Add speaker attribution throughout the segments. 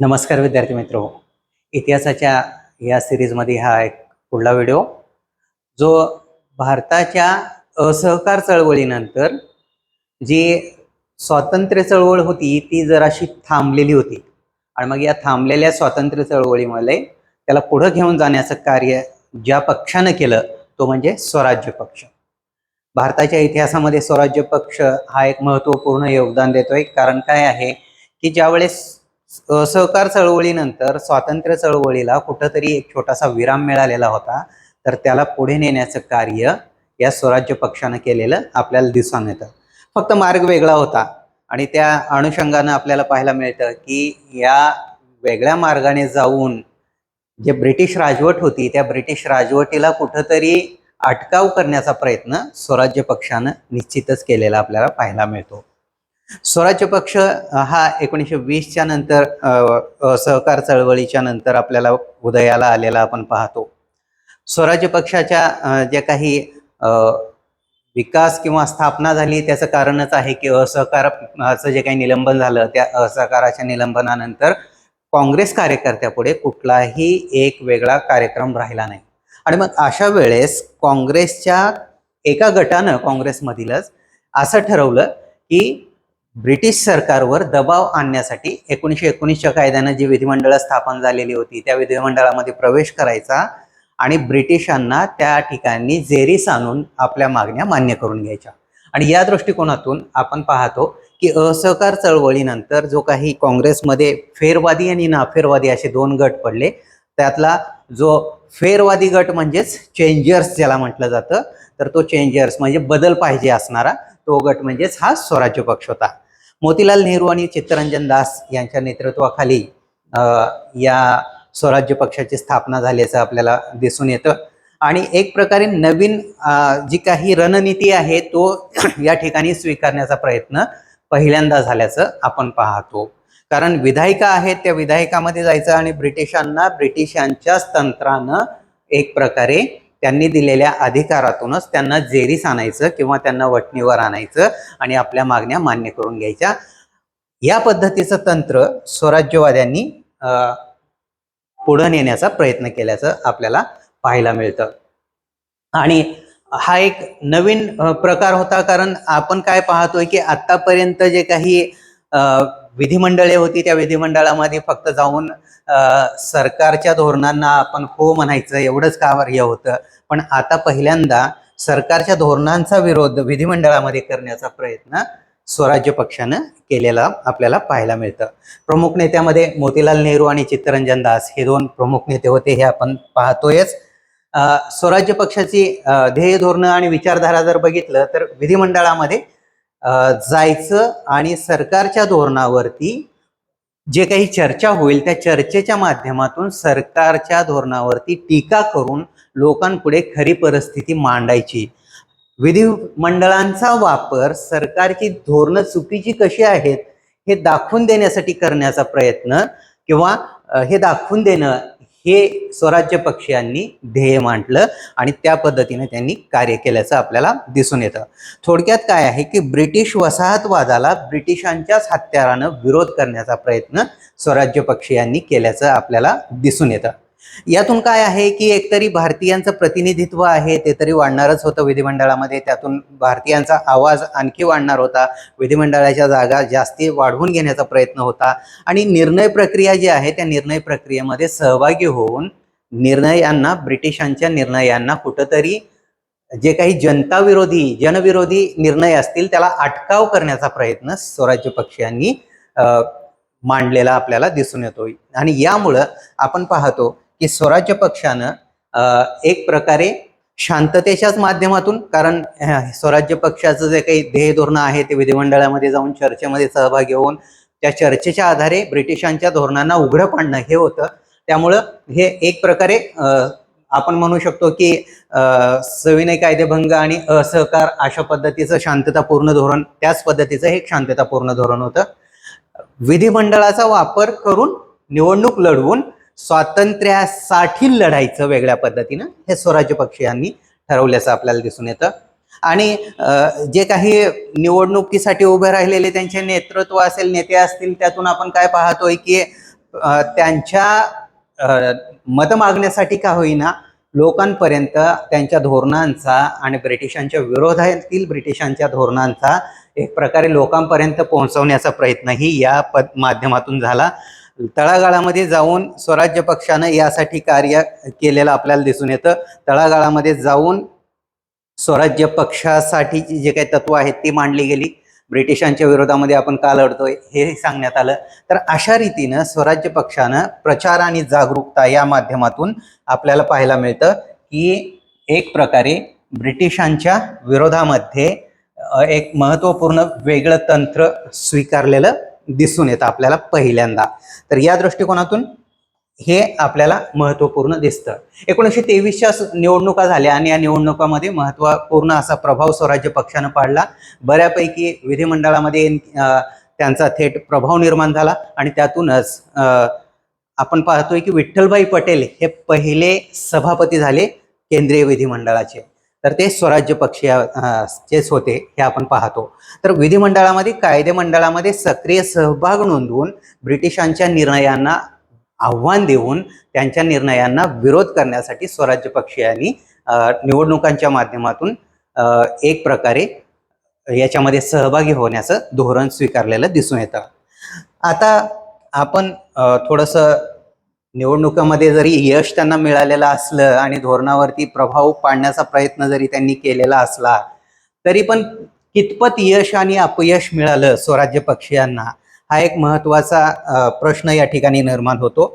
Speaker 1: नमस्कार विद्यार्थी मित्र. इतिहासाच्या या सिरीजमध्ये हा एक पुढला व्हिडिओ जो भारताच्या असहकार चळवळीनंतर जी स्वातंत्र्य चळवळ होती ती जराशी थांबलेली होती. आणि मग या थांबलेल्या स्वातंत्र्य चळवळीमध्ये त्याला पुढं घेऊन जाण्याचं कार्य ज्या पक्षानं केलं तो म्हणजे स्वराज्य पक्ष. भारताच्या इतिहासामध्ये स्वराज्य पक्ष हा एक महत्त्वपूर्ण योगदान देतोय. कारण काय आहे की ज्यावेळेस सहकार चळवळीनंतर स्वातंत्र्य चळवळीला कुठंतरी एक छोटासा विराम मिळालेला होता. तर त्याला पुढे नेण्याचं कार्य या स्वराज्य पक्षानं केलेलं आपल्याला दिसून येतं. फक्त मार्ग वेगळा होता आणि त्या अनुषंगानं आपल्याला पाहायला मिळतं की या वेगळ्या मार्गाने जाऊन जे ब्रिटिश राजवट होती त्या ब्रिटिश राजवटीला कुठंतरी अटकाव करण्याचा प्रयत्न स्वराज्य पक्षानं निश्चितच केलेला आपल्याला पाहायला मिळतो. स्वराज्य पक्ष हा एकोणीसशे वीसच्या नंतर सहकार चळवळीच्या नंतर आपल्याला उदयाला आलेला आपण पाहतो. स्वराज्य पक्षाच्या ज्या काही विकास किंवा स्थापना झाली त्याचं कारणच आहे की असहकाराचं जे काही निलंबन झालं त्या असहकाराच्या निलंबनानंतर काँग्रेस कार्यकर्त्यापुढे कुठलाही एक वेगळा कार्यक्रम राहिला नाही. आणि मग अशा वेळेस काँग्रेसच्या एका गटानं काँग्रेसमधीलच असं ठरवलं की ब्रिटिश सरकारवर दबाव आणण्यासाठी एकोणीसशे एकोणीसच्या कायद्यानं जी विधिमंडळं स्थापन झालेली होती त्या विधिमंडळामध्ये प्रवेश करायचा आणि ब्रिटिशांना त्या ठिकाणी जेरीस आणून आपल्या मागण्या मान्य करून घ्यायच्या. आणि या दृष्टिकोनातून आपण पाहतो की असहकार चळवळीनंतर जो काही काँग्रेसमध्ये फेरवादी आणि नाफेरवादी असे दोन गट पडले त्यातला जो फेरवादी गट म्हणजेच चेंजर्स ज्याला म्हटलं जातं तर तो चेंजर्स म्हणजे बदल पाहिजे असणारा तो गट म्हणजेच हा स्वराज्य पक्ष होता. मोतीलाल नेहरू आणि चित्तरंजन दास यांच्या नेतृत्वाखाली या स्वराज्य पक्षाची स्थापना झाल्याचं आपल्याला दिसून येतं. आणि एक प्रकारे नवीन जी काही रणनीती आहे तो या ठिकाणी स्वीकारण्याचा प्रयत्न पहिल्यांदा झाल्याचं आपण पाहतो. कारण विधायिका आहेत त्या विधायकामध्ये जायचं आणि ब्रिटिशांना ब्रिटिशांच्याच तंत्रानं एक प्रकारे त्यांनी दिलेल्या अधिकारातूनच त्यांना जेरीस आणायचं किंवा त्यांना वटणीवर आणायचं आणि आपल्या मागण्या मान्य करून घ्यायच्या. या पद्धतीचं तंत्र स्वराज्यवाद्यांनी पुढे पुढं नेण्याचा प्रयत्न केल्याचं आपल्याला पाहायला मिळतं. आणि हा एक नवीन प्रकार होता कारण आपण काय पाहतोय की आतापर्यंत जे काही विधिमंडळे होती त्या विधिमंडळामध्ये फक्त जाऊन सरकारच्या धोरणांना आपण हो म्हणायचं एवढंच कार्य होतं? पण आता पहिल्यांदा सरकारच्या धोरणांचा विरोध विधिमंडळामध्ये करण्याचा प्रयत्न स्वराज्य पक्षानं केलेला आपल्याला पाहायला मिळतं. प्रमुख नेत्यामध्ये मोतीलाल नेहरू आणि चित्तरंजन दास हे दोन प्रमुख नेते होते हे आपण पाहतोयच. स्वराज्य पक्षाची ध्येय धोरणं आणि विचारधारा जर बघितलं तर विधिमंडळामध्ये जायचं आणि सरकारच्या धोरणावरती जे काही चर्चा होईल त्या चर्चेच्या माध्यमातून सरकारच्या धोरणावरती टीका करून लोकांपुढे खरी परिस्थिती मांडायची. विधिमंडळांचा वापर सरकारची धोरणं चुकीची कशी आहेत हे दाखवून देण्यासाठी करण्याचा प्रयत्न किंवा हे दाखवून देणं हे स्वराज्य पक्षीयांनी ध्येय मांडलं आणि त्या पद्धतीने त्यांनी कार्य केल्याचं आपल्याला दिसून येतं. थोडक्यात काय आहे की ब्रिटिश वसाहतवादाला ब्रिटिशांच्याच हत्यारानं विरोध करण्याचा प्रयत्न स्वराज्य पक्षीयांनी केल्याचं आपल्याला दिसून येतं. यातून काय आहे की एकतरी भारतीयांचं प्रतिनिधित्व आहे ते तरी वाढणारच होतं विधिमंडळामध्ये. त्यातून भारतीयांचा आवाज आणखी वाढणार होता. विधिमंडळाच्या जागा जास्ती वाढवून घेण्याचा प्रयत्न होता. आणि निर्णय प्रक्रिया जी आहे त्या निर्णय प्रक्रियेमध्ये सहभागी होऊन निर्णयांना ब्रिटिशांच्या निर्णयांना कुठंतरी जे काही जनताविरोधी जनविरोधी निर्णय असतील त्याला अटकाव करण्याचा प्रयत्न स्वराज्य पक्षांनी मांडलेला आपल्याला दिसून येतो आणि यामुळं आपण पाहतो की स्वराज्य पक्षानं एक प्रकारे शांततेच्याच माध्यमातून कारण स्वराज्य पक्षाचं जे काही ध्येय धोरणं आहे ते विधिमंडळामध्ये जाऊन चर्चेमध्ये सहभागी होऊन त्या चर्चेच्या आधारे ब्रिटिशांच्या धोरणांना उघडं पाडणं हे होतं. त्यामुळं हे एक प्रकारे आपण म्हणू शकतो की सविनय कायदेभंग आणि असहकार अशा पद्धतीचं शांततापूर्ण धोरण त्याच पद्धतीचं हे शांततापूर्ण धोरण होतं. विधिमंडळाचा वापर करून निवडणूक लढवून स्वातंत्र्यासाठी लढायचं वेगळ्या पद्धतीनं हे स्वराज्य पक्ष यांनी ठरवल्याचं आपल्याला दिसून येतं. आणि जे काही निवडणुकीसाठी उभे राहिलेले त्यांचे नेतृत्व असेल नेते असतील त्यातून आपण काय पाहतोय की त्यांच्या मत मागण्यासाठी का होईना लोकांपर्यंत त्यांच्या धोरणांचा आणि ब्रिटिशांच्या विरोधातील ब्रिटिशांच्या धोरणांचा एक प्रकारे लोकांपर्यंत पोहोचवण्याचा प्रयत्नही या पद माध्यमातून झाला. तळागाळामध्ये जाऊन स्वराज्य पक्षानं यासाठी कार्य केलेलं आपल्याला दिसून येतं. तळागाळामध्ये जाऊन स्वराज्य पक्षासाठीची जे काही तत्व आहेत ती मांडली गेली. ब्रिटिशांच्या विरोधामध्ये आपण का लढतोय हे सांगण्यात आलं. तर अशा रीतीनं स्वराज्य पक्षानं प्रचार आणि जागरूकता या माध्यमातून आपल्याला पाहायला मिळतं की एक प्रकारे ब्रिटिशांच्या विरोधामध्ये एक महत्त्वपूर्ण वेगळं तंत्र स्वीकारलेलं दिसून येतं आपल्याला पहिल्यांदा. तर या दृष्टिकोनातून हे आपल्याला महत्त्वपूर्ण दिसतं. एकोणीसशे तेवीसच्या निवडणुका झाल्या आणि या निवडणुकामध्ये महत्त्वपूर्ण असा प्रभाव स्वराज्य पक्षानं पाडला. बऱ्यापैकी विधिमंडळामध्ये त्यांचा थेट प्रभाव निर्माण झाला आणि त्यातूनच आपण पाहतोय की विठ्ठलभाई पटेल हे पहिले सभापती झाले केंद्रीय विधिमंडळाचे. तर ते स्वराज्य पक्षीय चेच होते हे आपण पाहतो. तर विधिमंडळामध्ये कायदे मंडळामध्ये सक्रिय सहभाग नोंदवून ब्रिटिशांच्या निर्णयांना आव्हान देऊन त्यांच्या निर्णयांना विरोध करण्यासाठी स्वराज्य पक्षीयांनी निवडणुकांच्या माध्यमातून एक प्रकारे याच्यामध्ये सहभागी होण्याचं धोरण स्वीकारलेलं दिसून येतं. आता आपण थोडंसं निवडणुकामध्ये जरी यश त्यांना मिळालेलं असलं आणि धोरणावरती प्रभाव पाडण्याचा प्रयत्न जरी त्यांनी केलेला असला तरी पण कितपत यश आणि अपयश मिळालं स्वराज्य पक्षीयांना हा एक महत्त्वाचा प्रश्न या ठिकाणी निर्माण होतो.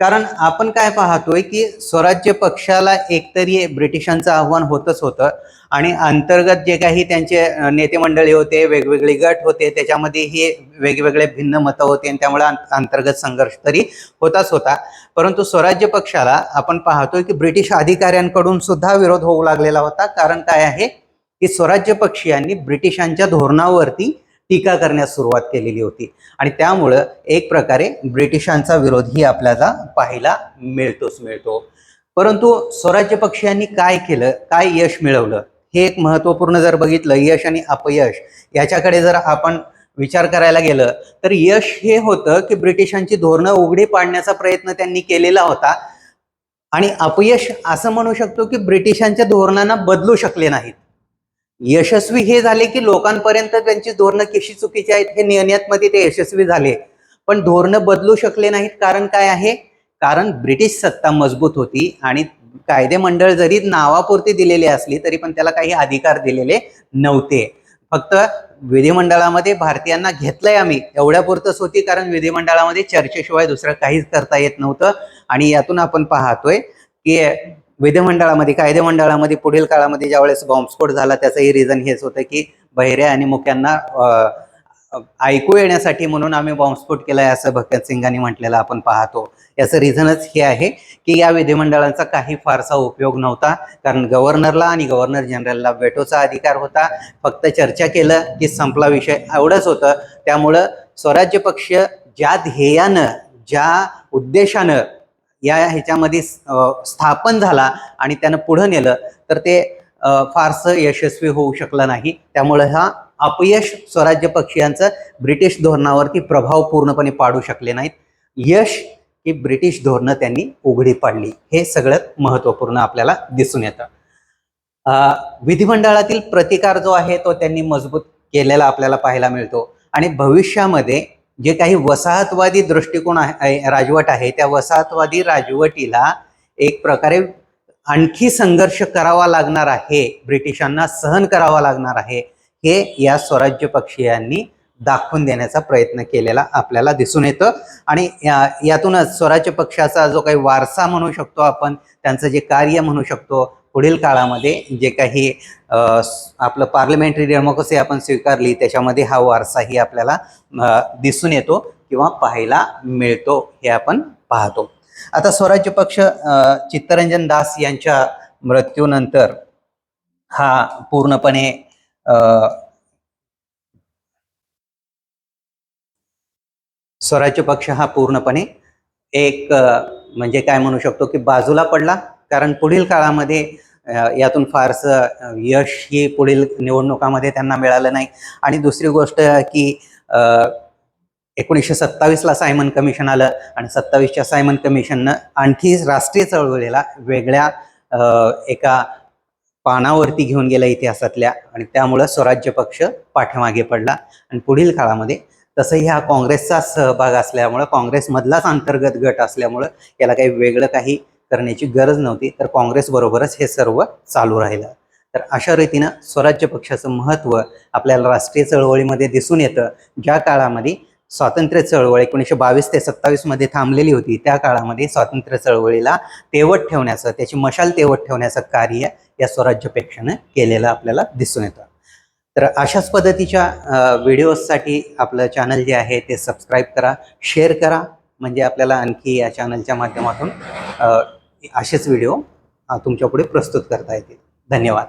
Speaker 1: कारण आपण काय पाहतोय की स्वराज्य पक्षाला एकतरी ब्रिटिशांचं आव्हान होतच होतं. आणि अंतर्गत जे काही त्यांचे नेतेमंडळी नेते मंडळी होते वेगवेगळे गट होते त्याच्यामध्ये हे वेगवेगळे भिन्न मतं होते आणि त्यामुळे अंतर्गत संघर्ष तरी होताच होता. परंतु स्वराज्य पक्षाला आपण पाहतोय की ब्रिटिश अधिकाऱ्यांकडून सुद्धा विरोध होऊ लागलेला होता. कारण काय आहे की स्वराज्य पक्षीयांनी ब्रिटिशांच्या धोरणावरती टीका करण्यास सुरुवात केलेली होती. आणि त्यामुळं एक प्रकारे ब्रिटिशांचा विरोधही आपल्याला पाहायला मिळतोच मिळतो. परंतु स्वराज्य पक्षीयांनी काय केलं काय यश मिळवलं हे एक महत्त्वपूर्ण जर बघितलं यश आणि अपयश याच्याकडे जर आपण विचार करायला गेलं तर यश हे होतं की ब्रिटिशांची धोरणं उघडी पाडण्याचा प्रयत्न त्यांनी केलेला होता. आणि अपयश असं म्हणू शकतो की ब्रिटिशांच्या धोरणांना बदलू शकले नाहीत. यशस्वी हे झाले की लोकांपर्यंत त्यांची धोरणं कशी चुकीची आहेत हे नेण्यामध्ये ते यशस्वी झाले. पण धोरणं बदलू शकले नाहीत कारण काय आहे? कारण ब्रिटिश सत्ता मजबूत होती आणि कायदे मंडळ जरी नावापुरती दिलेली असली तरी पण त्याला काही अधिकार दिलेले नव्हते. फक्त विधिमंडळामध्ये भारतीयांना घेतलंय आम्ही. एवढ्यापुरतच होती कारण विधिमंडळामध्ये चर्चेशिवाय दुसरं काहीच करता येत नव्हतं. आणि यातून आपण पाहतोय की विधिमंडळामध्ये कायदे मंडळामध्ये पुढील काळामध्ये ज्यावेळेस बॉम्बस्फोट झाला त्याचंही रिझन हेच होतं की बहिऱ्या आणि मुख्यांना ऐकू येण्यासाठी म्हणून आम्ही बॉम्बस्फोट केलाय असं भगत सिंगांनी म्हटलेलं आपण पाहतो. याचं रिझनच हे आहे की या विधिमंडळाचा काही फारसा उपयोग नव्हता. कारण गव्हर्नरला आणि गव्हर्नर जनरलला वेटोचा अधिकार होता. फक्त चर्चा केलं की संपला विषय एवढंच होतं. त्यामुळं स्वराज्य पक्ष ज्या ध्येयानं ज्या उद्देशानं या ह्याच्यामध्ये स्थापन झाला आणि त्यानं पुढं नेलं तर ते फारसं यशस्वी होऊ शकलं नाही. त्यामुळे हा अपयश स्वराज्य पक्षीयांचं ब्रिटिश धोरणावरती प्रभाव पूर्णपणे पाडू शकले नाहीत. यश ही ब्रिटिश धोरणं त्यांनी उघडी पाडली. हे सगळ्यात महत्त्वपूर्ण आपल्याला दिसून येतं. विधिमंडळातील प्रतिकार जो आहे तो त्यांनी मजबूत केलेला आपल्याला पाहायला मिळतो. आणि भविष्यामध्ये जे काही वसाहतवादी दृष्टिकोन आहे राजवट आहे त्या वसाहतवादी राजवटीला एक प्रकारे आणखी संघर्ष करावा लागणार आहे ब्रिटिशांना सहन करावा लागणार आहे हे या स्वराज्य पक्षीयांनी दाखवून देण्याचा प्रयत्न केलेला आपल्याला दिसून येतं. आणि या- यातूनच स्वराज्य पक्षाचा जो काही वारसा म्हणू शकतो आपण त्यांचं जे कार्य म्हणू शकतो पुढील काळामध्ये जे काही आपलं पार्लमेंटरी डेमोक्रेसी आपण स्वीकारली त्याच्यामध्ये हा वारसाही आपल्याला दिसून येतो किंवा पाहायला मिळतो हे आपण पाहतो. आता स्वराज्य पक्ष चित्तरंजन दास यांच्या मृत्यूनंतर हा पूर्णपणे स्वराज्य पक्ष हा पूर्णपणे एक म्हणजे काय म्हणू शकतो की बाजूला पडला. कारण पुढील काळामध्ये यातून फारसं यश ही पुढील निवडणुकामध्ये त्यांना मिळालं नाही. आणि दुसरी गोष्ट की एकोणीसशे सत्तावीसला सायमन कमिशन आलं आणि सत्तावीसच्या सायमन कमिशननं आणखी राष्ट्रीय चळवळीला वेगळ्या एका पानावरती घेऊन गेला इतिहासातल्या आणि त्यामुळं स्वराज्य पक्ष पाठीमागे पडला. आणि पुढील काळामध्ये तसंही हा काँग्रेसचा सहभाग असल्यामुळं काँग्रेसमधलाच अंतर्गत गट असल्यामुळं याला काही वेगळं काही करण्याची गरज नव्हती तर काँग्रेसबरोबरच हे सर्व चालू राहिलं. तर अशा रीतीनं स्वराज्य पक्षाचं महत्त्व आपल्याला राष्ट्रीय चळवळीमध्ये दिसून येतं. ज्या काळामध्ये स्वातंत्र्य चळवळ एकोणीसशे बावीस ते सत्तावीसमध्ये थांबलेली होती त्या काळामध्ये स्वातंत्र्य चळवळीला तेवट ठेवण्याचं त्याची मशाल तेवट ठेवण्याचं कार्य या स्वराज्य पक्षानं केलेलं आपल्याला दिसून येतं. तर अशाच पद्धतीच्या व्हिडिओजसाठी आपलं चॅनल जे आहे ते सबस्क्राईब करा शेअर करा. म्हणजे आपल्याला आणखी या चॅनलच्या माध्यमातून असेच व्हिडिओ तुमच्यापुढे प्रस्तुत करता येतील. धन्यवाद.